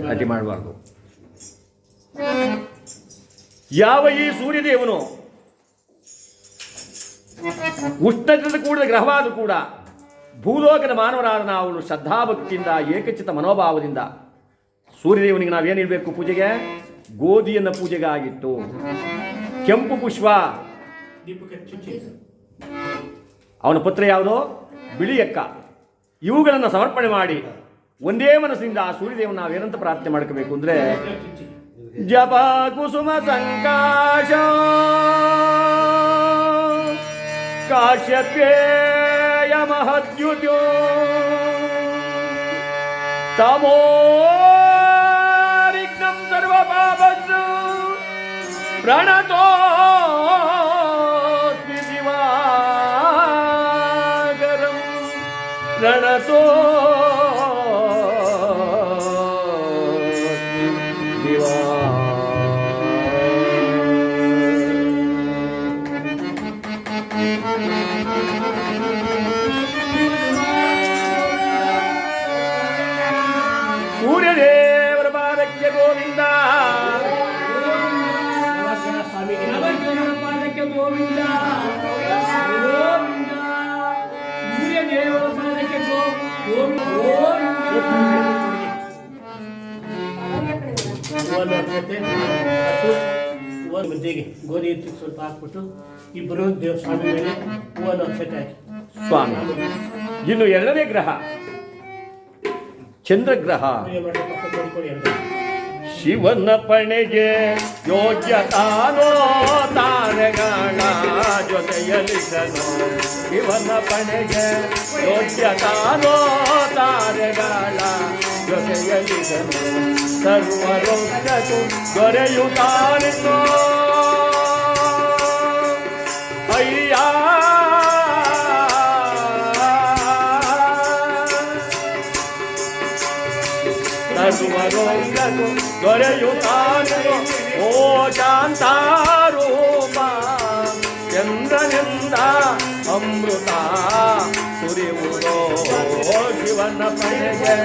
ಗಲಾಟೆ ಮಾಡಬಾರ್ದು. ಯಾವ ಈ ಸೂರ್ಯದೇವನು ಉಷ್ಣದಿಂದ ಕೂಡಿದ ಗ್ರಹವಾದ ಕೂಡ ಭೂಲೋಕದ ಮಾನವರಾದ ನಾವು ಶ್ರದ್ಧಾಭಕ್ತಿಯಿಂದ ಏಕಚಿತ ಮನೋಭಾವದಿಂದ ಸೂರ್ಯದೇವನಿಗೆ ನಾವೇನು ಇಡಬೇಕು ಪೂಜೆಗೆ? ಗೋಧಿಯನ್ನು ಪೂಜೆಗೆ ಆಗಿತ್ತು ಕೆಂಪು ಪುಷ್ಪ. ಅವನ ಪುತ್ರ ಯಾವುದು? ಬಿಳಿಯಕ್ಕ. ಇವುಗಳನ್ನು ಸಮರ್ಪಣೆ ಮಾಡಿ ಒಂದೇ ಮನಸ್ಸಿನಿಂದ ಆ ಸೂರ್ಯದೇವನ ನಾವೇನಂತ ಪ್ರಾರ್ಥನೆ ಮಾಡ್ಕೋಬೇಕು ಅಂದ್ರೆ ಜಪ ಕುಸುಮ ಸಂಕಾಶ. ಕಾಶ್ಯಪೇಯ ಮಹದ್ಯುತ್ಯೋ ತಮೋರಿಗ್ನಂ ಸರ್ವ ಪ್ರಣತೋ ಮುದ್ದೆಗೆ ಗೋಧಿ ಹಿಟ್ಟು ಸ್ವಲ್ಪ ಹಾಕ್ಬಿಟ್ಟು ಇಬ್ಬರು ದೇವಸ್ಥಾನದ ಸ್ವಾಮಿ ಮೇಲೆ ಹೂವನ್ನು ಅಕ್ಷತೆ ಹಾಕಿ ಸ್ವಾಮಿ ಇನ್ನು ಎರಡನೇ ಗ್ರಹ. ಚಂದ್ರಗ್ರಹ. ಶಿವನ ಪಣೆಗೆ ಯೋಗ್ಯ ತಾನೋ ತಾರೆಗಳ ಜೊತೆಯಲಿಸನು ಶಿವನ ಪಣೆಗೆ ಯೋಗ್ಯ ತಾನೋ ತಾರೆಗಳ ಜೊತೆಯಲಿಸನು ಸರ್ವರೋಗದು ದೊರೆಯುತ್ತಾನೆನ್ನೋ ಅಯ್ಯ ಸರ್ವರೋಗದು ದೊರೆಯುತ್ತಾನೆಯೋ ಓ ಶಾಂತಾರೂಪ ಚಂದ್ರನಿಂದ ಅಮೃತ ಸುರಿಯುವುದೋ ಶಿವನ ಪಡೆಗೆ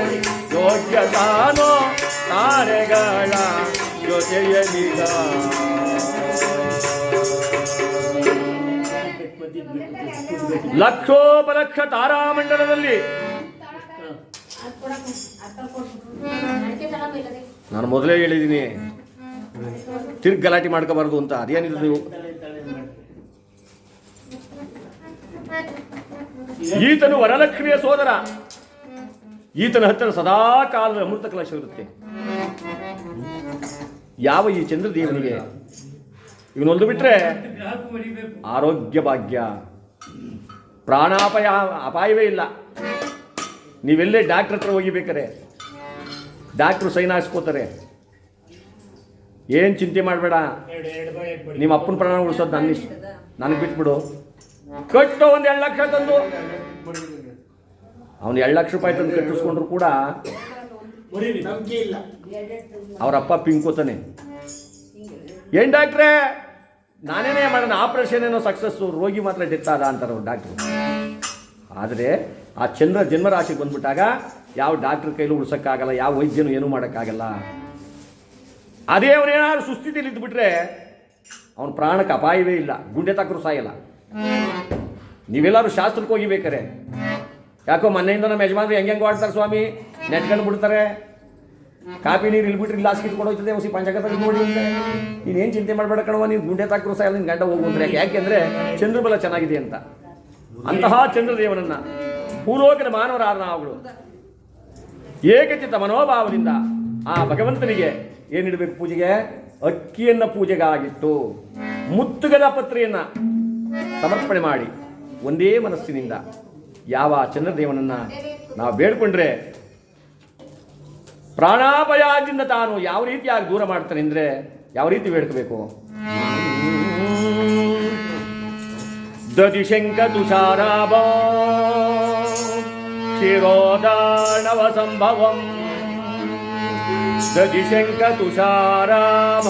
ಯೋಗ್ಯ ತಾನೋ ತಾರೆಗಳ ಜೊತೆಯಲಿಗ ಮಧ್ಯೆ ಬಿಟ್ಟು ಲಕ್ಷೋಪಲಕ್ಷ ತಾರಾಮಂಡಲದಲ್ಲಿ. ನಾನು ಮೊದಲೇ ಹೇಳಿದ್ದೀನಿ. ತಿರ್ಗ್ ಗಲಾಟೆ ಮಾಡ್ಕೋಬಾರ್ದು ಅಂತ. ಅದೇನಿದ್ರು ನೀವು? ಈತನು ವರಲಕ್ಷ್ಮಿಯ ಸೋದರ. ಈತನ ಹತ್ತಿರ ಸದಾ ಕಾಲದ ಅಮೃತ ಕಲಶ ಇರುತ್ತೆ ಯಾವ ಈ ಚಂದ್ರದೇವನಿಗೆ? ಇವನೊಂದು ಬಿಟ್ರೆ ಗ್ರಹಕ್ಕೂ ಆರೋಗ್ಯ ಭಾಗ್ಯ. ಪ್ರಾಣಾಪಾಯ ಅಪಾಯವೇ ಇಲ್ಲ. ನೀವೆಲ್ಲೇ ಡಾಕ್ಟ್ರ್ ಹತ್ರ ಹೋಗಿಬೇಕಾರೆ ಡಾಕ್ಟ್ರು ಸೈನ್ ಹಾಕ್ಸ್ಕೋತಾರೆ ಏನು ಚಿಂತೆ ಮಾಡಬೇಡ. ನಿಮ್ಮ ಅಪ್ಪನ ಪ್ರಾಣ ಉಳಿಸೋದು ನನ್ನ ಇಷ್ಟ. ನನಗೆ ಬಿಟ್ಬಿಡು. ಕಟ್ಟು ಒಂದು ಎರಡು ಲಕ್ಷ ತಂದು. ಅವನು ಎರಡು ಲಕ್ಷ ರೂಪಾಯಿ ತಂದು ಕಟ್ಟಿಸ್ಕೊಂಡ್ರು ಕೂಡ ಮುರಿಲಿ. ನಂಬಿಕೆ ಇಲ್ಲ. ಅವರಪ್ಪ ಪಿಂಕೋತಾನೆ ಏನು ಡಾಕ್ಟ್ರೇ? ನಾನೇನೇ ಮಾಡೋಣ ಆಪ್ರೇಷನ್ ಏನೋ ಸಕ್ಸಸ್ಸು ರೋಗಿ ಮಾತ್ರ ಡೆತ್ ಆದ ಅಂತಾರೆ ಅವ್ರು ಡಾಕ್ಟ್ರು. ಆದರೆ ಆ ಚಂದ್ರ ಜನ್ಮರಾಶಿಗೆ ಬಂದ್ಬಿಟ್ಟಾಗ ಯಾವ ಡಾಕ್ಟ್ರ್ ಕೈಲೂ ಉಳ್ಸೋಕ್ಕಾಗಲ್ಲ, ಯಾವ ವೈದ್ಯನು ಏನೂ ಮಾಡೋಕ್ಕಾಗಲ್ಲ. ಅದೇ ಅವನೇನಾದ್ರು ಸುಸ್ಥಿತಿಯಲ್ಲಿ ಇದ್ದುಬಿಟ್ರೆ ಅವನ ಪ್ರಾಣಕ್ಕೆ ಅಪಾಯವೇ ಇಲ್ಲ, ಗುಂಡೆ ತಕ್ಕರು ಸಾಯಲ್ಲ. ನೀವೆಲ್ಲರೂ ಶಾಸ್ತ್ರಕ್ಕೆ ಹೋಗಿ ಬೇಕಾರೆ. ಯಾಕೋ ಮನೆಯಿಂದ ನಮ್ಮ ಯಜಮಾನ್ರು ಹೆಂಗೆ ಆಡ್ತಾರೆ ಸ್ವಾಮಿ, ನೆಟ್ಕೊಂಡು ಬಿಡ್ತಾರೆ. ಕಾಪಿ ನೀರು ಇಲ್ಲಿ ಬಿಟ್ರೆ ಇಟ್ಕೊಂಡು ಹೋಗ್ತದೆ ಹೊಸಿ ಪಂಚಾಗತ ನೋಡಿ ನೀನೇನು ಚಿಂತೆ ಮಾಡಬೇಡ ಕಣವ ನೀನು ಗುಂಡೆ ತಾಕ್ರೂ ಸಹ ನಿನ್ನ ಗಂಡ ಹೋಗು ಅಂದ್ರೆ ಯಾಕೆಂದ್ರೆ ಚಂದ್ರಬಲ ಚೆನ್ನಾಗಿದೆ ಅಂತ. ಅಂತಹ ಚಂದ್ರದೇವನನ್ನ ಭೂಲೋಕದ ಮಾನವರಾದ ನಾವುಗಳು ಏಕಚಿತ್ತ ಮನೋಭಾವದಿಂದ ಆ ಭಗವಂತನಿಗೆ ಏನಿಡಬೇಕು ಪೂಜೆಗೆ? ಅಕ್ಕಿಯನ್ನ ಪೂಜೆಗಾಗಿಟ್ಟು ಮುತ್ತುಗದ ಪತ್ರೆಯನ್ನ ಸಮರ್ಪಣೆ ಮಾಡಿ ಒಂದೇ ಮನಸ್ಸಿನಿಂದ ಯಾವ ಚಂದ್ರದೇವನನ್ನ ನಾವು ಬೇಡ್ಕೊಂಡ್ರೆ ಪ್ರಾಣಾಪಾಯದಿಂದ ತಾನು ಯಾವ ರೀತಿಯಾಗಿ ದೂರ ಮಾಡ್ತಾನೆ ಅಂದರೆ ಯಾವ ರೀತಿ ಬೇಡ್ಕೋಬೇಕು? ದದಿಶಂಕ ತುಷಾರಾಭ ಶಿರೋದಾಣವ ಸಂಭವಂ. ದದಿಶಂಕ ತುಷಾರಾಭ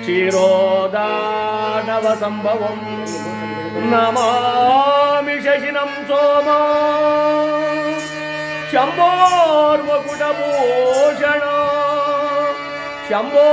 ಕ್ಷೀರೋದಾನವ ಸಂಭವಂ. ನಮಾಮಿ ಶಶಿನಂ ಸೋಮ. ಶಂಭೋರ್ಮಕುಟಭೂಷಣ ಶಂಭೋ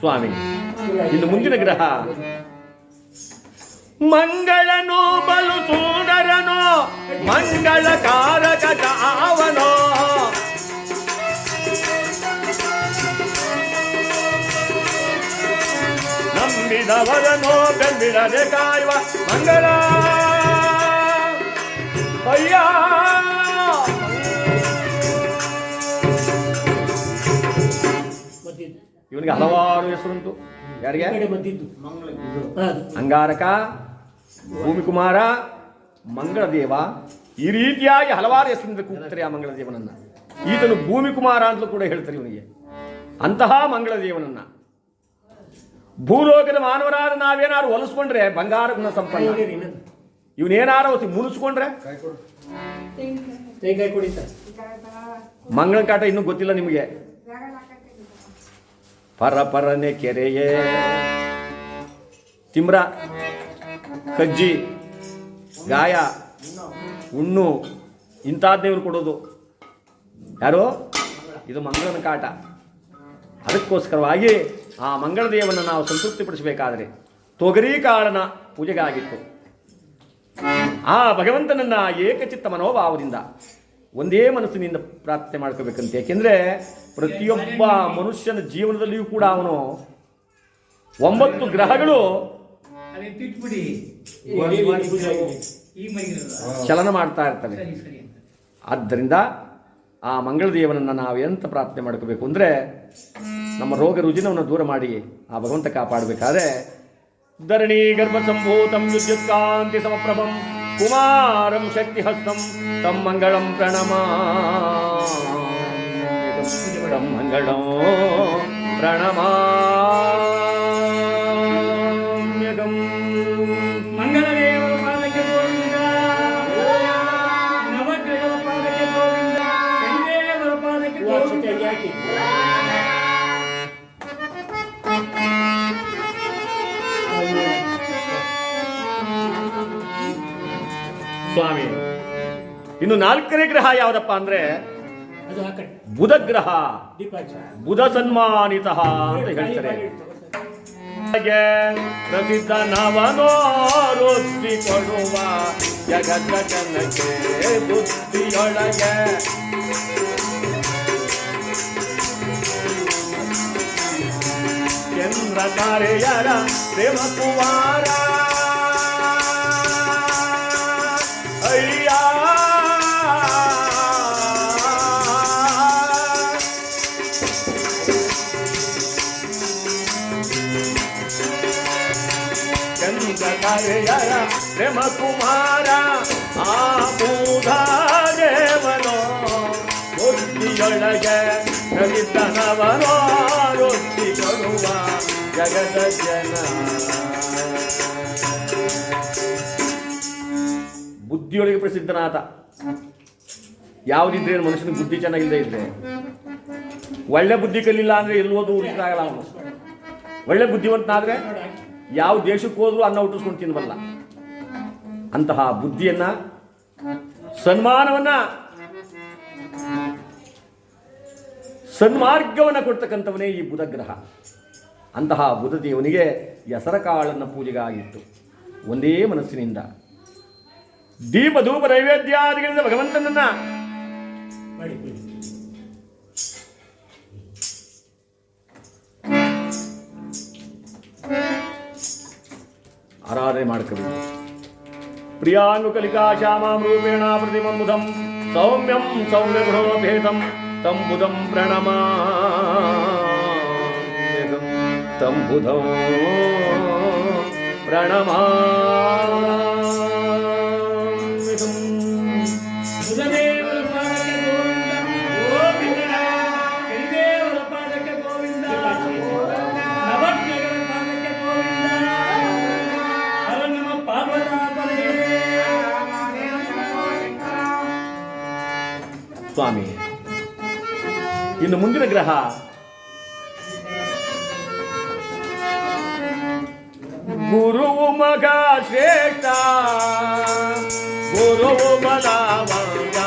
ಸ್ವಾಮಿ ಇನ್ನು ಮುಂದಿನ ಗ್ರಹ ಮಂಗಳನೋ ಬಲು ಸುಂದರನೋ ಮಂಗಳ ಕಾರಕ ಅವನೋ ನಂಬಿದವರನೋ ಬೆಂಬಿಡದೆ ಕಾಯುವ ಮಂಗಳ ಅಯ್ಯ ಇವನಿಗೆ ಹಲವಾರು ಹೆಸರುಂಟು. ಯಾರಿಗೆ? ಅಂಗಾರಕ ಭೂಮಿಕುಮಾರ ಮಂಗಳದೇವ. ಈ ರೀತಿಯಾಗಿ ಹಲವಾರು ಹೆಸರಿಂದ ಕೂಗ್ತಾರೆ ಆ ಮಂಗಳದೇವನನ್ನ. ಈತನು ಭೂಮಿಕುಮಾರ ಅಂತಲೂ ಕೂಡ ಹೇಳ್ತಾರೆ ಇವನಿಗೆ. ಅಂತಹ ಮಂಗಳದೇವನನ್ನ. ಭೂಲೋಕದ ಮಾನವರಾದ ನಾವೇನಾದ್ರು ಹೊಲಿಸ್ಕೊಂಡ್ರೆ ಬಂಗಾರ ಗುಣ ಸಂಪನ್ನ. ಇವನೇನಾರು ಮುನಿಸ್ಕೊಂಡ್ರೆ ಮಂಗಳ ಕಾಟ ಇನ್ನೂ ಗೊತ್ತಿಲ್ಲ ನಿಮಗೆ. ಪರ ಪರನೆ ಕೆರೆಯೇ. ತಿಮ್ರ, ಕಜ್ಜಿ, ಗಾಯ, ಹುಣ್ಣು ಇಂಥದ್ದನ್ನೇ ಕೊಡೋದು. ಯಾರು? ಇದು ಮಂಗಳನ ಕಾಟ. ಅದಕ್ಕೋಸ್ಕರವಾಗಿ ಆ ಮಂಗಳದೇವನ್ನು ನಾವು ಸಂತೃಪ್ತಿಪಡಿಸಬೇಕಾದರೆ ತೊಗರಿ ಕಾಳನ ಪೂಜೆಗಾಗಿತ್ತು. ಆ ಭಗವಂತನನ್ನ ಏಕಚಿತ್ತ ಮನೋಭಾವದಿಂದ ಒಂದೇ ಮನಸ್ಸಿನಿಂದ ಪ್ರಾರ್ಥನೆ ಮಾಡ್ಕೋಬೇಕಂತ. ಯಾಕೆಂದ್ರೆ ಪ್ರತಿಯೊಬ್ಬ ಮನುಷ್ಯನ ಜೀವನದಲ್ಲಿಯೂ ಕೂಡ ಅವನು ಒಂಬತ್ತು ಗ್ರಹಗಳು ಚಲನ ಮಾಡ್ತಾ ಇರ್ತವೆ. ಸರಿ ಸರಿ ಅಂತ. ಆದ್ದರಿಂದ ಆ ಮಂಗಳದೇವನನ್ನು ನಾವು ಎಂತ ಪ್ರಾರ್ಥನೆ ಮಾಡ್ಕೋಬೇಕು ಅಂದರೆ ನಮ್ಮ ರೋಗ ರುಜಿನವನ್ನು ದೂರ ಮಾಡಿ ಆ ಭಗವಂತ ಕಾಪಾಡಬೇಕಾದ್ರೆ ಧರಣಿ ಗರ್ಭ ಸಂಭೂತಂ ವಿದ್ಯುತ್ಕಾಂತಿ ಸಮಪ್ರಭಂ ಕುಮಾರಂ ಶಕ್ತಿಹಸ್ತಂ ತಂ ಮಂಗಳಂ ಪ್ರಣಮ ತಂ ಮಂಗಳಂ ಇನ್ನು ನಾಲ್ಕನೇ ಗ್ರಹ ಯಾವುದಪ್ಪ ಅಂದ್ರೆ ಬುಧ ಗ್ರಹ ಬುಧ ಸನ್ಮಾನಿತ ಅಂತ ಹೇಳ್ತಾರೆ. ಪ್ರಸಿದ್ಧ ನವನೋರುದ್ದಿ ಕೊಡುವ ಜಗತ್ತ ಜನಕ್ಕೆ ಬುದ್ಧಿಯೊಳಗೆ. ಚಂದ್ರ ತಾರೆಯರ ಪ್ರೇಮ ಕುಮಾರ. ಕುಮಾರ ಆ ಮೂಧಾರೇವನೋ ಬುದ್ಧಿಯೊಳಗೆ ಕವಿತನವನೋ ಕೊಡುವ ಜಗದ ಜನ ಬುದ್ಧಿಯೊಳಗೆ ಪ್ರಸಿದ್ಧನಾಥ ಯಾವುದಿದ್ರೆ ಮನುಷ್ಯನ ಬುದ್ಧಿ ಚೆನ್ನಾಗಿಲ್ಲದೆ ಇದ್ರೆ? ಒಳ್ಳೆ ಬುದ್ಧಿ ಕಲಿಲ್ಲ ಅಂದ್ರೆ ಎಲ್ಲೋದು ಉಳಿತಾಗಲ್ಲ ಅವನು. ಒಳ್ಳೆ ಬುದ್ಧಿವಂತನಾದ್ರೆ ಯಾವ ದೇಶಕ್ಕೆ ಹೋದ್ರೂ ಅನ್ನ ಹುಟ್ಟಿಸ್ಕೊಂಡು ತಿನ್ಬಲ್ಲ. ಅಂತಹ ಬುದ್ಧಿಯನ್ನ, ಸನ್ಮಾನವನ್ನ, ಸನ್ಮಾರ್ಗವನ್ನು ಕೊಡ್ತಕ್ಕಂಥವನೇ ಈ ಬುಧಗ್ರಹ. ಅಂತಹ ಬುಧ ದೇವನಿಗೆ ಹೆಸರ ಕಾಳನ್ನ ಪೂಜೆಗಾಗಿತ್ತು. ಒಂದೇ ಮನಸ್ಸಿನಿಂದ. ದೀಪ ಧೂಪ ನೈವೇದ್ಯಾದಿಗಳಿಂದ ಭಗವಂತನನ್ನ. ಆರಾಧನೆ ಮಾಡ್ಕೋಬೇಕು प्रियाङ्गुकलिकाश्यामां रूपेण प्रतिममुदं सौम्यं सौम्यगृहभेदं तं बुधं प्रणमा तं बुधं प्रणमा ಇನ್ನು ಮುಂದಿನ ಗ್ರಹ. ಗುರು ಮಗ ಶ್ರೇಷ್ಠ ಗುರುವು ಬಲವಂತ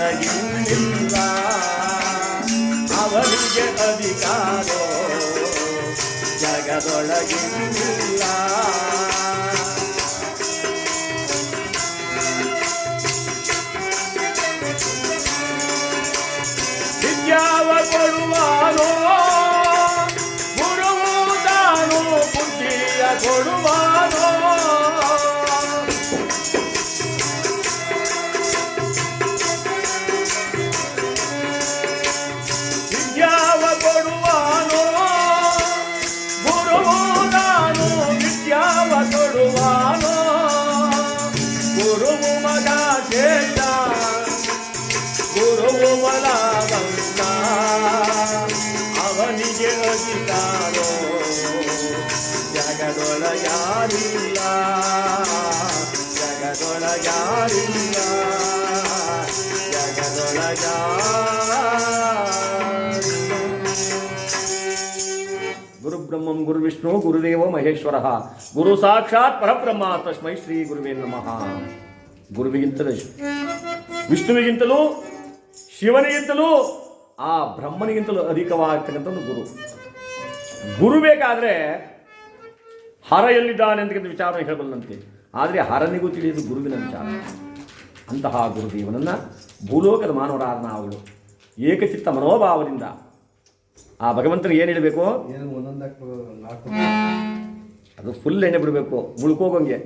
ಜಗದೊಳಗಿಲ್ಲ ಅವನಿಗೆ ಅಧಿಕಾರೋ ಜಗದೊಳಗಿಲ್ಲ ವಿಷ್ಣು ಗುರುದೇವ ಮಹೇಶ್ವರ. ಗುರು ಸಾಕ್ಷಾತ್ ಪರಬ್ರಹ್ಮ ತಸ್ಮೈ ಶ್ರೀ ಗುರುವೇ ನಮಃ. ಗುರುವಿಗಿಂತಲೂ ವಿಷ್ಣುವಿಗಿಂತಲೂ ಶಿವನಿಗಿಂತಲೂ ಆ ಬ್ರಹ್ಮನಿಗಿಂತಲೂ ಅಧಿಕವಾಗಿರ್ತಕ್ಕಂಥದ್ದು ಗುರು. ಗುರು ಬೇಕಾದರೆ ಹರ ಎಲ್ಲಿದ್ದಾನೆ ಅಂತಕ್ಕಂಥ ವಿಚಾರ ಹೇಳಬಲ್ಲಂತೆ. ಆದರೆ ಹರನಿಗೂ ತಿಳಿಯುವುದು ಗುರುವಿನ ವಿಚಾರ. ಅಂತಹ ಗುರುದೇವನನ್ನು ಭೂಲೋಕದ ಮಾನವರಾದ ನಾವುಗಳು ಏಕಚಿತ್ತ ಮನೋಭಾವದಿಂದ ಆ ಭಗವಂತನಿಗೆ ಏನು ಹೇಳಬೇಕು? ಏನು ಒಂದೊಂದು ನಾಲ್ಕು ಅದು ಫುಲ್ ಎಣ್ಣೆ ಬಿಡಬೇಕು ಮುಳುಕೋಗಂಗೆ.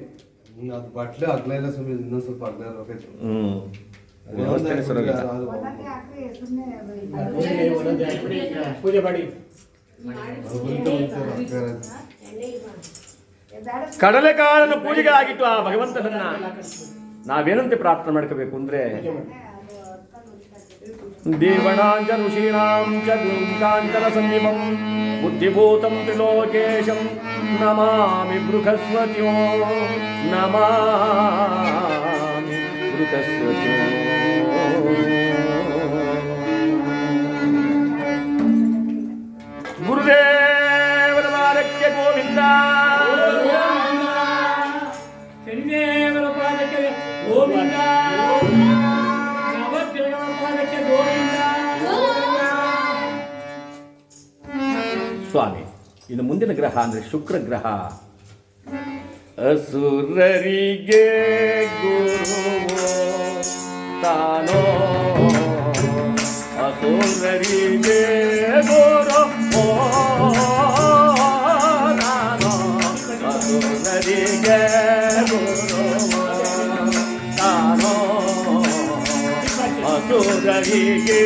ಕಡಲೆಕಾಳನ್ನು ಪೂಜೆಗೆ ಆಗಿತ್ತು. ಆ ಭಗವಂತನನ್ನ ನಾವೇನಂತೆ ಪ್ರಾರ್ಥನೆ ಮಾಡ್ಕೋಬೇಕು ಅಂದ್ರೆ देवाणां च ऋषीणां च गुरुकाञ्चनसन्निभं बुद्धिभूतं त्रिलोकेशं नमामि बृहस्वत्यो नमामि बृहस्वत्यो ಇನ್ನು ಮುಂದಿನ ಗ್ರಹ ಅಂದರೆ ಶುಕ್ರ ಗ್ರಹ. ಅಸುರರಿಗೆ ಗುರು ತಾನೋ? ಅಸುರರಿಗೆ ಗುರು ಅಸುರರಿಗೆ ಗುರು ತಾನೋ? ಅಸುರರಿಗೆ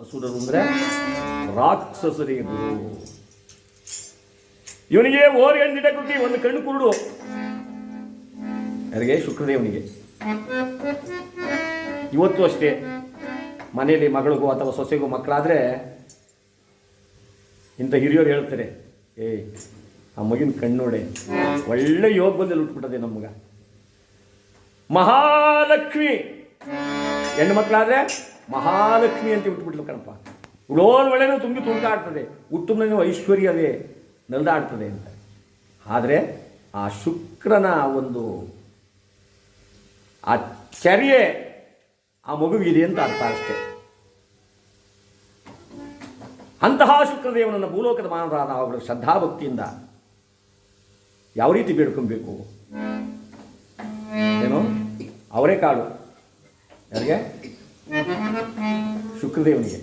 ಅಸುರರು ಅಂದರೆ ರಾಕ್ಷಸರೇ ಗುರು ಇವನಿಗೆ ಓರ್ಗಂಡಿಟ ಕೃತಿ, ಒಂದು ಕಣ್ಣು ಕುರುಡು. ಯಾರಿಗೆ? ಶುಕ್ರದೇವನಿಗೆ ಇವತ್ತು ಅಷ್ಟೇ. ಮನೆಯಲ್ಲಿ ಮಗಳಿಗೂ ಅಥವಾ ಸೊಸೆಗೂ ಮಕ್ಕಳಾದರೆ ಇಂಥ ಹಿರಿಯರು ಹೇಳ್ತಾರೆ, ಏಯ್, ಆ ಮಗಿನ ಕಣ್ಣೋಡೆ, ಒಳ್ಳೆ ಯೋಗದಲ್ಲಿ ಉಟ್ಬಿಟ್ಟದೆ ನಮ್ಗ. ಮಹಾಲಕ್ಷ್ಮಿ. ಹೆಣ್ಣು ಮಕ್ಕಳಾದ್ರೆ ಮಹಾಲಕ್ಷ್ಮಿ ಅಂತ ಉಟ್ಬಿಟ್ಲು ಕಣಪ್ಪ. ಉಳೋಲ್ ಒಳ್ಳೆನೂ ತುಂಬಿ ತುಳುಕಾಡ್ತದೆ ಐಶ್ವರ್ಯ ಐಶ್ವರ್ಯವೇ ನಲ್ದಾಡ್ತದೆ ಅಂತ. ಆದರೆ ಆ ಶುಕ್ರನ ಒಂದು ಆ ಚರ್ಯೆ ಆ ಮಗುವಿದೆ ಅಂತ ಅರ್ಥ ಅಷ್ಟೇ. ಅಂತಹ ಶುಕ್ರದೇವನನ್ನು ಭೂಲೋಕದ ಮಾನವರಾದ ಅವರ ಶ್ರದ್ಧಾಭಕ್ತಿಯಿಂದ ಯಾವ ರೀತಿ ಬೇಡ್ಕೊಬೇಕು? ಏನು? ಅವರೇ ಕಾಳು. ಯಾರಿಗೆ? ಶುಕ್ರದೇವನಿಗೆ.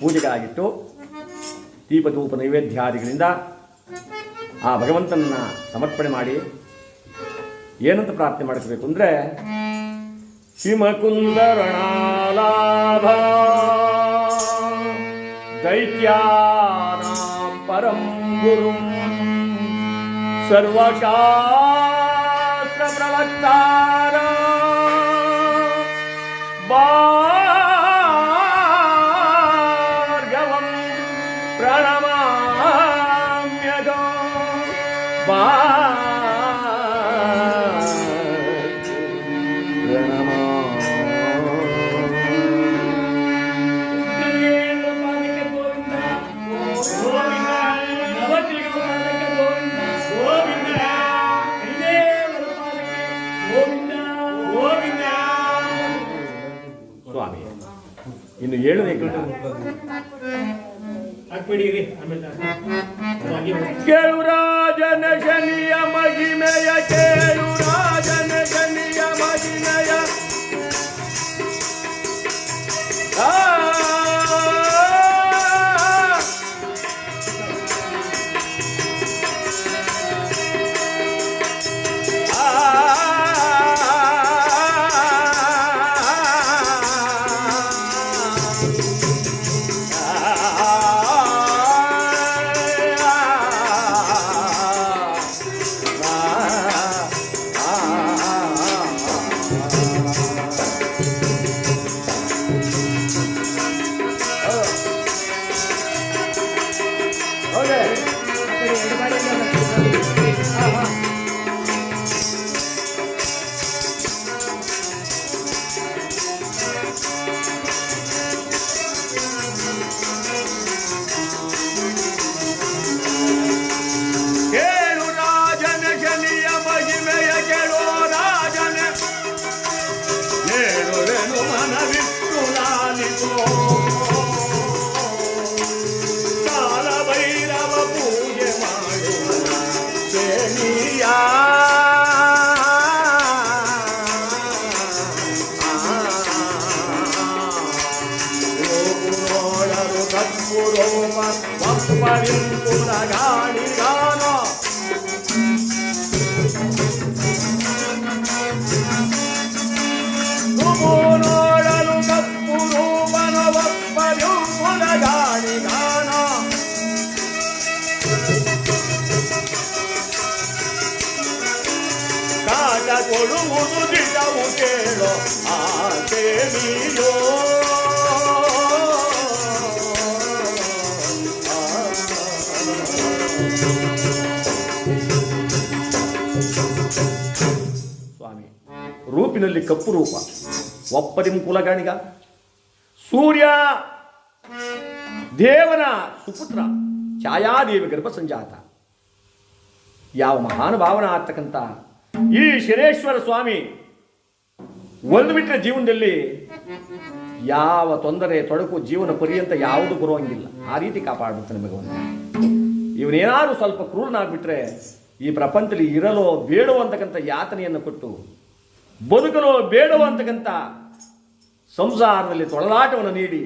ಪೂಜೆಗಾಗಿಟ್ಟು ದೀಪ ಧೂಪ ನೈವೇದ್ಯಾದಿಗಳಿಂದ ಆ ಭಗವಂತನನ್ನ ಸಮರ್ಪಣೆ ಮಾಡಿ ಏನಂತ ಪ್ರಾರ್ಥನೆ ಮಾಡ್ಕೋಬೇಕು ಅಂದರೆ ಶಿವಕುಂದರಣಾಲಾಭ ದೈತ್ಯಾನಾಂ ಪರಂ ಗುರು ಸರ್ವಶಾಸ್ತ್ರ ಪ್ರವಕ್ತಾರ ಭಾರ್ಗವಂ ಕೇಳು ರಾಜನ ಶನಿಯ ಮಹಿಮೆಯ ಕೇಳು. ಸ್ವಾಮಿ, ರೂಪಿನಲ್ಲಿ ಕಪ್ಪು ರೂಪ. ಒಪ್ಪದಿಂ ಕುಲಗಾಣಿಗ. ಸೂರ್ಯ, ದೇವನ ಸುಪುತ್ರ, ಛಾಯಾದೇವಿ ಗರ್ಭ ಸಂಜಾತ. ಯಾವ ಮಹಾನುಭಾವನ ಆಗ್ತಕ್ಕಂಥ ಈ ಶಿರೇಶ್ವರ ಸ್ವಾಮಿ ಒಂದು ಬಿಟ್ಟರೆ ಜೀವನದಲ್ಲಿ ಯಾವ ತೊಂದರೆ, ತೊಡಕು ಜೀವನ ಪರ್ಯಂತ ಯಾವುದು ಬರುವಂಗಿಲ್ಲ. ಆ ರೀತಿ ಕಾಪಾಡ್ಬಿಡ್ತಾನೆ ಭಗವಂತ ಇವನೇನಾದ್ರು ಸ್ವಲ್ಪ ಕ್ರೂರನಾಗ್ಬಿಟ್ರೆ ಈ ಪ್ರಪಂಚದಲ್ಲಿ ಇರಲೋ ಬೇಡೋ ಅಂತಕ್ಕಂಥ ಯಾತನೆಯನ್ನು ಕೊಟ್ಟು ಬದುಕಲೋ ಬೇಡೋ ಅಂತಕ್ಕಂಥ ಸಂಸಾರದಲ್ಲಿ ತೊಳಲಾಟವನ್ನು ನೀಡಿ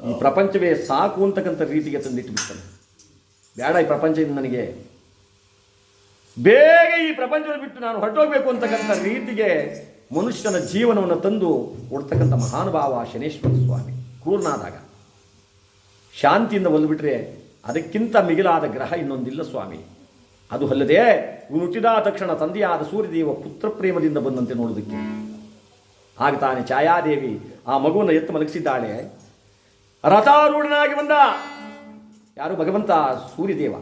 ಈ ಪ್ರಪಂಚವೇ ಸಾಕು ಅಂತಕ್ಕಂಥ ರೀತಿಗೆ ತಂದಿಟ್ಟುಬಿಡ್ತಾನೆ. ಬೇಡ ಈ ಪ್ರಪಂಚದಿಂದ ನನಗೆ. ಬೇಗ ಈ ಪ್ರಪಂಚವನ್ನು ಬಿಟ್ಟು ನಾನು ಹೊರಟೋಗ್ಬೇಕು ಅಂತಕ್ಕಂಥ ರೀತಿಗೆ ಮನುಷ್ಯನ ಜೀವನವನ್ನು ತಂದು ಕೊಡ್ತಕ್ಕಂಥ ಮಹಾನುಭಾವ ಶನೇಶ್ವರ ಸ್ವಾಮಿ. ಕ್ರೂರನಾದಾಗ. ಶಾಂತಿಯಿಂದ ಒಲ್ಬಿಟ್ರೆ ಅದಕ್ಕಿಂತ ಮಿಗಿಲಾದ ಗ್ರಹ ಇನ್ನೊಂದಿಲ್ಲ ಸ್ವಾಮಿ. ಅದು ಅಲ್ಲದೆ ಹುಟ್ಟಿದ ತಕ್ಷಣ ತಂದೆಯಾದ ಸೂರ್ಯದೇವ ಪುತ್ರ ಪ್ರೇಮದಿಂದ ಬಂದಂತೆ ನೋಡೋದಕ್ಕೆ ಆಗ ತಾನೆ ಛಾಯಾದೇವಿ ಆ ಮಗುವನ್ನು ಎತ್ತು ಮಲಗಿಸಿದ್ದಾಳೆ. ರಥಾರೂಢನಾಗಿ ಬಂದ. ಯಾರು ಭಗವಂತ? ಸೂರ್ಯದೇವ.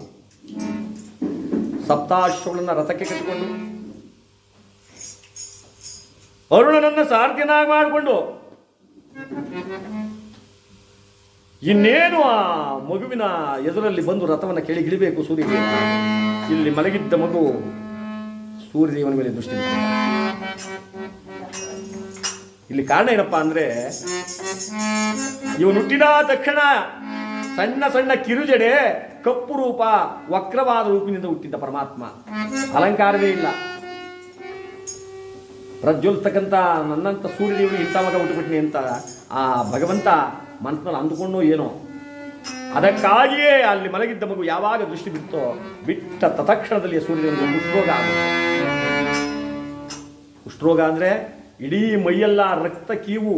ಸಪ್ತಾಶ್ವಗಳನ್ನ ರಥಕ್ಕೆ ಕಟ್ಟಿಕೊಂಡು ಅರುಣನನ್ನು ಸಾರಥ್ಯನಾಗಿ ಮಾಡಿಕೊಂಡು ಇನ್ನೇನು ಆ ಮಗುವಿನ ಎದುರಲ್ಲಿ ಬಂದು ರಥವನ್ನು ಕೆಳಗಿಳಿಬೇಕು ಸೂರ್ಯದೇವ ಇಲ್ಲಿ ಮಲಗಿದ್ದ ಮಗು ಸೂರ್ಯದೇವನ ಮೇಲೆ ದೃಷ್ಟಿ. ಇಲ್ಲಿ ಕಾರಣ ಏನಪ್ಪ ಅಂದ್ರೆ ಇವನು ಹುಟ್ಟಿದ ತಕ್ಷಣ ಸಣ್ಣ ಸಣ್ಣ ಕಿರುಜಡೆ ಕಪ್ಪು ರೂಪ, ವಕ್ರವಾದ ರೂಪಿನಿಂದ ಹುಟ್ಟಿದ್ದ ಪರಮಾತ್ಮ. ಅಲಂಕಾರವೇ ಇಲ್ಲ. ಪ್ರಜ್ವಲಿಸ್ತಕ್ಕಂಥ ನನ್ನಂಥ ಸೂರ್ಯದೇವನು ಇಂಥ ಮಗ ಹುಟ್ಟುಬಿಟ್ನಿ ಅಂತ ಆ ಭಗವಂತ ಮನಸ್ಸಿನಲ್ಲಿ ಅಂದುಕೊಂಡೋ ಏನೋ. ಅದಕ್ಕಾಗಿಯೇ ಅಲ್ಲಿ ಮಲಗಿದ್ದ ಮಗು ಯಾವಾಗ ದೃಷ್ಟಿ ಬಿತ್ತೋ, ಬಿಟ್ಟ ತತಕ್ಷಣದಲ್ಲಿ ಸೂರ್ಯನಿಗೆ ಉಷ್ಟ್ರೋಗ ಕುಷ್ಠರೋಗ ಅಂದರೆ ಇಡೀ ಮೈಯೆಲ್ಲ ರಕ್ತ ಕೀವು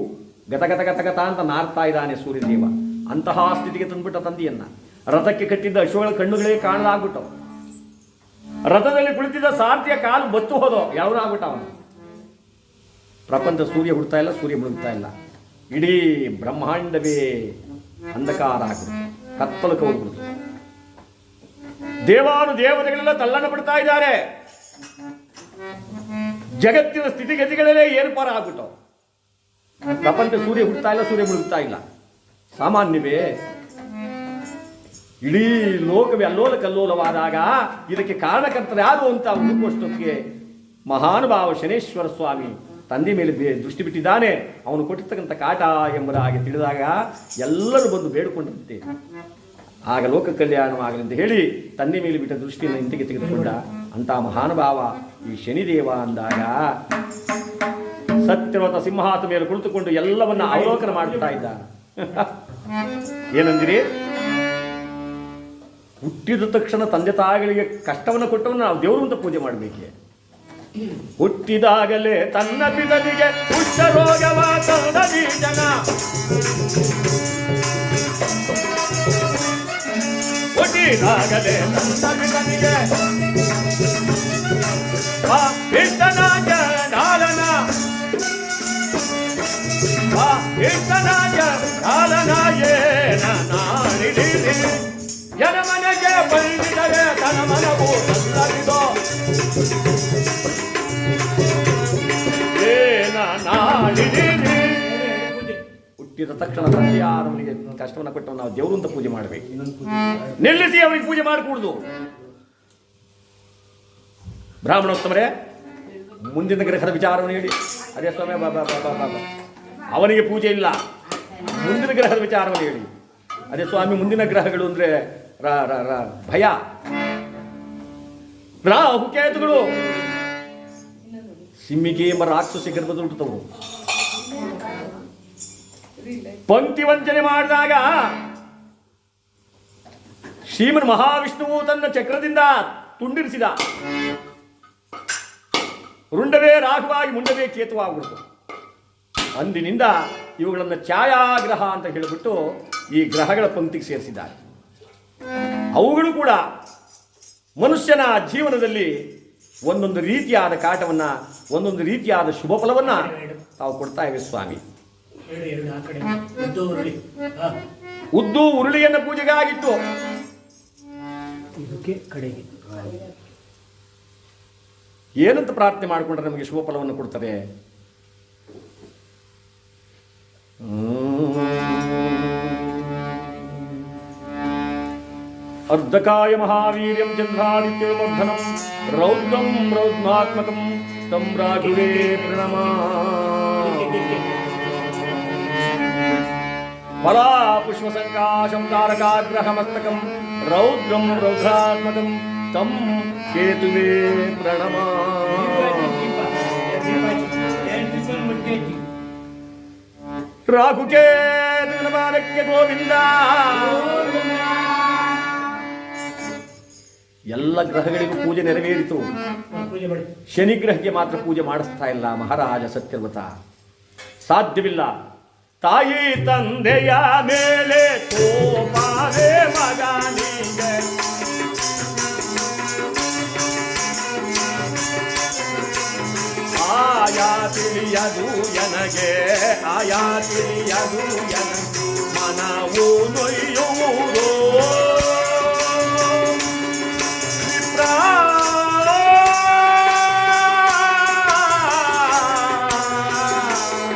ಗತಗತ ಗತ ಗತ ಗತ ಅಂತ ನಾರ್ತಾ ಇದ್ದಾನೆ ಸೂರ್ಯದೇವ. ಅಂತಹ ಸ್ಥಿತಿಗೆ ತಂದುಬಿಟ್ಟ ತಂದೆಯನ್ನ. ರಥಕ್ಕೆ ಕಟ್ಟಿದ್ದ ಅಶ್ವಗಳ ಕಣ್ಣುಗಳೇ ಕಾಣಲಾಗ್ಬಿಟ್ಟವು. ರಥದಲ್ಲಿ ಕುಳಿತಿದ್ದ ಸಾರ್ಥಿಯ ಕಾಲು ಬತ್ತು ಹೋದೋ ಯಾವ್ದಾಗ್ಬಿಟ್ಟ ಅವನು ಪ್ರಪಂಚ ಸೂರ್ಯ ಹುಡ್ತಾ ಇಲ್ಲ, ಸೂರ್ಯ ಮುಳುಗ್ತಾ ಇಲ್ಲ. ಇಡೀ ಬ್ರಹ್ಮಾಂಡವೇ ಅಂಧಕಾರ ಆಗುತ್ತೆ ಕತ್ತಲು ಕೌಗ್ಬಿಡ್ತು ದೇವಾನು ದೇವತೆಗಳೆಲ್ಲ ತಲ್ಲಣ ಬಿಡ್ತಾ ಇದ್ದಾರೆ. ಜಗತ್ತಿನ ಸ್ಥಿತಿಗತಿಗಳಲ್ಲೇ ಏರ್ಪಾರ ಆಗ್ಬಿಟ್ಟವು ಪ್ರಪಂಚ ಸೂರ್ಯ ಹುಡ್ತಾ ಇಲ್ಲ, ಸೂರ್ಯ ಮುಳುಗ್ತಾ ಇಲ್ಲ. ಸಾಮಾನ್ಯವೇ, ಇಡೀ ಲೋಕವೇ ಅಲ್ಲೋಲ ಕಲ್ಲೋಲವಾದಾಗ ಇದಕ್ಕೆ ಕಾರಣಕರ್ತರು ಯಾರು ಅಂತ ಹುಡುಕುವಷ್ಟೊತ್ತಿಗೆ ಮಹಾನುಭಾವ ಶನೇಶ್ವರ ಸ್ವಾಮಿ ತಂದೆ ಮೇಲೆ ದೃಷ್ಟಿ ಬಿಟ್ಟಿದ್ದಾನೆ. ಅವನು ಕೊಟ್ಟಿರ್ತಕ್ಕಂಥ ಕಾಟ ಎಂಬುದಾಗಿ ತಿಳಿದಾಗ ಎಲ್ಲರೂ ಬಂದು ಬೇಡಿಕೊಂಡಂತೆ. ಆಗ ಲೋಕ ಕಲ್ಯಾಣವಾಗಲಿ ಅಂತ ಹೇಳಿ ತಂದೆ ಮೇಲೆ ಬಿಟ್ಟ ದೃಷ್ಟಿಯನ್ನು ಇಂತಿಗೆ ತೆಗೆದುಕೊಂಡ ಅಂತ ಮಹಾನುಭಾವ ಈ ಶನಿದೇವ ಅಂದಾಗ ಸತ್ಯವತ ಸಿಂಹಾತ ಮೇಲೆ ಕುಳಿತುಕೊಂಡು ಎಲ್ಲವನ್ನ ಅವಲೋಕನ ಮಾಡ್ತಾ ಇದ್ದ. ಏನಂದಿರಿ? ಹುಟ್ಟಿದ ತಕ್ಷಣ ತಂದೆ ತಾಯಿಗಳಿಗೆ ಕಷ್ಟವನ್ನು ಕೊಟ್ಟವನ್ನ ನಾವು ದೇವರು ಅಂತ ಪೂಜೆ ಮಾಡಬೇಕೆ? ಹುಟ್ಟಿದಾಗಲೇ ತನ್ನ ಪಿತನಿಗೆ ಹುಚ್ಚ ತಂದ ಬೀಜನ. ಹುಟ್ಟಿದಾಗಲೇ ತನ್ನ ಪಿತನಿಗೆ ಜನಮನೆಗೆ ಮನವು ಹುಟ್ಟಿದ ತಕ್ಷಣ ಅವನಿಗೆ ಕಷ್ಟವನ್ನು ಕೊಟ್ಟು ನಾವು ದೇವರು ಅಂತ ಪೂಜೆ ಮಾಡಬೇಕು. ನಿಲ್ಲಿಸಿ ಅವನಿಗೆ ಪೂಜೆ ಮಾಡಿಕೊಡುದು. ಬ್ರಾಹ್ಮಣೋತ್ತಮರೇ, ಮುಂದಿನ ಗ್ರಹದ ವಿಚಾರವನ್ನು ಹೇಳಿ. ಅದೇ ಸ್ವಾಮಿ. ಅವನಿಗೆ ಪೂಜೆ ಇಲ್ಲ. ಮುಂದಿನ ಗ್ರಹದ ವಿಚಾರವನ್ನು ಹೇಳಿ. ಅದೇ ಸ್ವಾಮಿ, ಮುಂದಿನ ಗ್ರಹಗಳು ಅಂದ್ರೆ ಭಯ. ರಾಹು ಕೇತುಗಳು. ಸಿಮ್ಮಿಗೆ ಎಂಬ ರಾಕ್ಷಸಿ ಗರ್ಭದಲ್ಲಿ ಹುಟ್ಟುತ್ತವು. ಪಂಕ್ತಿ ವಂಚನೆ ಮಾಡಿದಾಗ ಶ್ರೀಮನ್ ಮಹಾವಿಷ್ಣುವು ತನ್ನ ಚಕ್ರದಿಂದ ತುಂಡಿರಿಸಿದ. ರುಂಡವೇ ರಾಘವಾಗಿ ಮುಂಡವೇ ಚೇತುವಾಗ್ಬಿಡ್ತು. ಅಂದಿನಿಂದ ಇವುಗಳನ್ನು ಛಾಯಾಗ್ರಹ ಅಂತ ಹೇಳಿಬಿಟ್ಟು ಈ ಗ್ರಹಗಳ ಪಂಕ್ತಿಗೆ ಸೇರಿಸಿದ್ದಾರೆ. ಅವುಗಳು ಕೂಡ ಮನುಷ್ಯನ ಜೀವನದಲ್ಲಿ ಒಂದೊಂದು ರೀತಿಯಾದ ಕಾಟವನ್ನ, ಒಂದೊಂದು ರೀತಿಯಾದ ಶುಭ ಫಲವನ್ನು ತಾವು ಕೊಡ್ತಾ ಇವೆ ಸ್ವಾಮಿ. ಎರಡು ಎರಡು ಆ ಕಡೆ. ಉದ್ದು ಉರುಳಿಯನ್ನ ಹಾ. ಉದ್ದು ಉರುಳಿಯನ್ನು ಪೂಜೆಗಾಗಿಟ್ಟು. ಇದಕ್ಕೆ ಕಡೆಗೆ. ಏನಂತ ಪ್ರಾರ್ಥನೆ ಮಾಡಿಕೊಂಡ್ರೆ ನಮಗೆ ಶುಭ ಫಲವನ್ನು ಕೊಡ್ತಾರೆ ಅರ್ಧಕಾಯ ಮಹಾವೀರ್ಯಂ ಚಂದ್ರಾದಿತ್ಯಮರ್ಧನಂ ರೌದ್ರಂ ರೌದ್ರಾತ್ಮಕಂ ತಂ ರಾಘುವೇ ಪ್ರಣಮ ಫಲಾ ಪುಷ್ಪ ಸಂಕಾಶಂ ತಾರಕಾಗ್ರಹಮಸ್ತಕಂ ರೌದ್ರಂ ರೌದ್ರಾತ್ಮಕಂ ತಂ ಕೇತುವೇ ಪ್ರಣಮ ರಾಘುಕೇ ಬಾಲಕ್ಕೆ ಗೋವಿಂದ ಎಲ್ಲ ಗ್ರಹಗಳಿಗೂ ಪೂಜೆ ನೆರವೇರಿತು. ಶನಿಗ್ರಹಕ್ಕೆ ಶನಿ ಗ್ರಹಕ್ಕೆ ಮಾತ್ರ ಪೂಜೆ ಮಾಡಿಸ್ತಾ ಇಲ್ಲ ಮಹಾರಾಜ ಸತ್ಯವ್ರತ. ಸಾಧ್ಯವಿಲ್ಲ. ತಾಯಿ ತಂದೆಯ ಮೇಲೆ ಕೋಪವೇ ಮಗನಿಗೆ. ಆಯಾ ತಿಳಿಯದು ಎನಗೆ ಆಯಾ ತಿಳಿಯದು ಎನಗೆ. ಮನವು ನೊಯ್